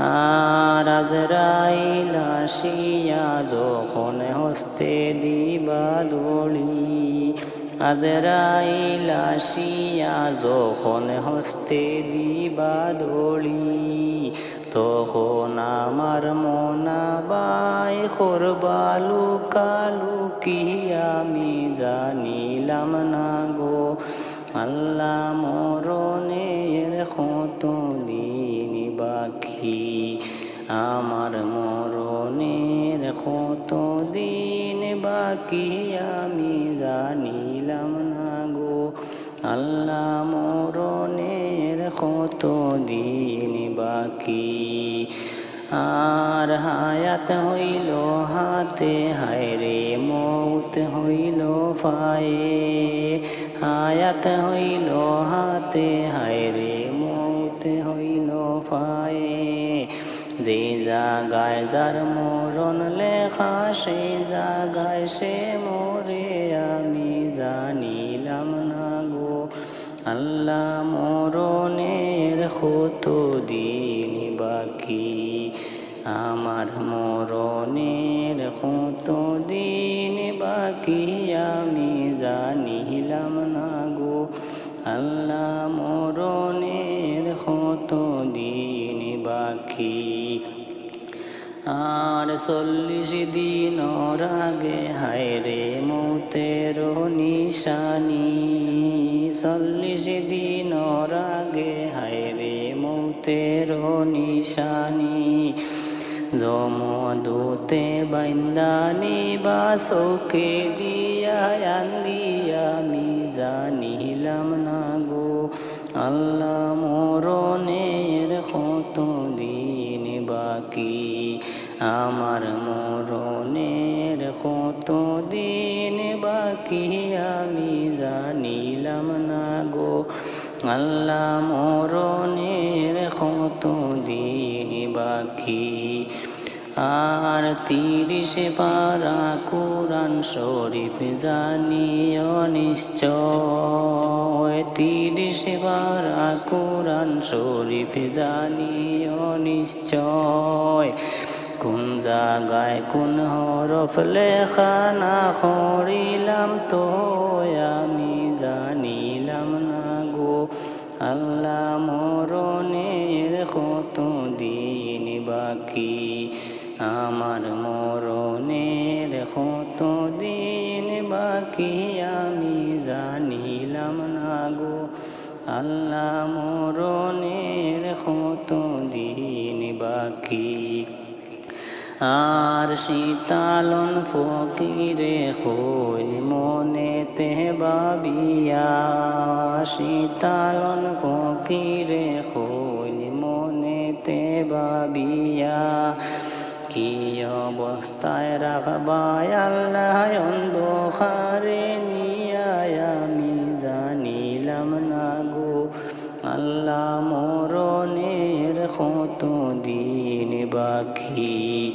আর আজরাইল আসিয়া যখন হস্তে দিবা দড়ি আজরাইল আসিয়া যখন হস্তে দিবা দড়ি তখন আমার মনা বাই করবালু কালু কি আমি জানিলাম না গো। আল্লাহ মরণের আমার মরণের কত দিন বাকি আমি জানিলাম না গো। আল্লাহ মরণের কত দিন বাকি? আর হায়াত হইল হাতে, হায়রে মৌত হইল ফায়ে। হায়াত হইল হাতে, হায়রে মৌত হইল ফায়ে। যে জাগায় যার মরণ লেখা, সে জাগায় সে মোরে, আমি জানিলাম না গো। আল্লাহ মরণের কত দিন বাকি। আমার মরণের কত দিন বাকি, আমি জানিলাম না গো। আল্লাহ মরণের কত দিন বাকি। আর চল্লিশ দিন আগে হায়রে মৌতের নিশানি। চল্লিশ দিন আগে হায়রে মৌতের নিশানি। জমদূতে বাইন্দানি বা চৌকে দিয়া আমি, জানিলাম না গো। আল্লাহ মরণের কত দিন বাকি আমার মরণের কত দিন বাকি আমি জানিলাম না গো। আল্লাহ মরণের কত দিন বাকি? আর তিরিশ পারা কোরআন শরীফ জানিও নিশ্চয়। তিরিশ পারা কোরআন শরীফ জানিও নিশ্চয়। কোন জায়গায় কোন হরফ লেখা না করিলাম তো আমি জানিলাম না গো। আল্লাহ মরণের কত দিন বাকি? আমার মরণের কত দিন বাকি? আমি জানিলাম না গো। আল্লাহ মরণের কত দিন বাকি? আর শীতালন ফকিরে হইল মনেতে বাবিয়া শীতালন ফকিরে হইল মনেতে বাবিয়া কি অবস্থায় রাখবায় আল্লাহ অন্ধকারে নিয়ায় আমি জানিলাম না গো। আল্লাহ মরণের কত দিন বাকি?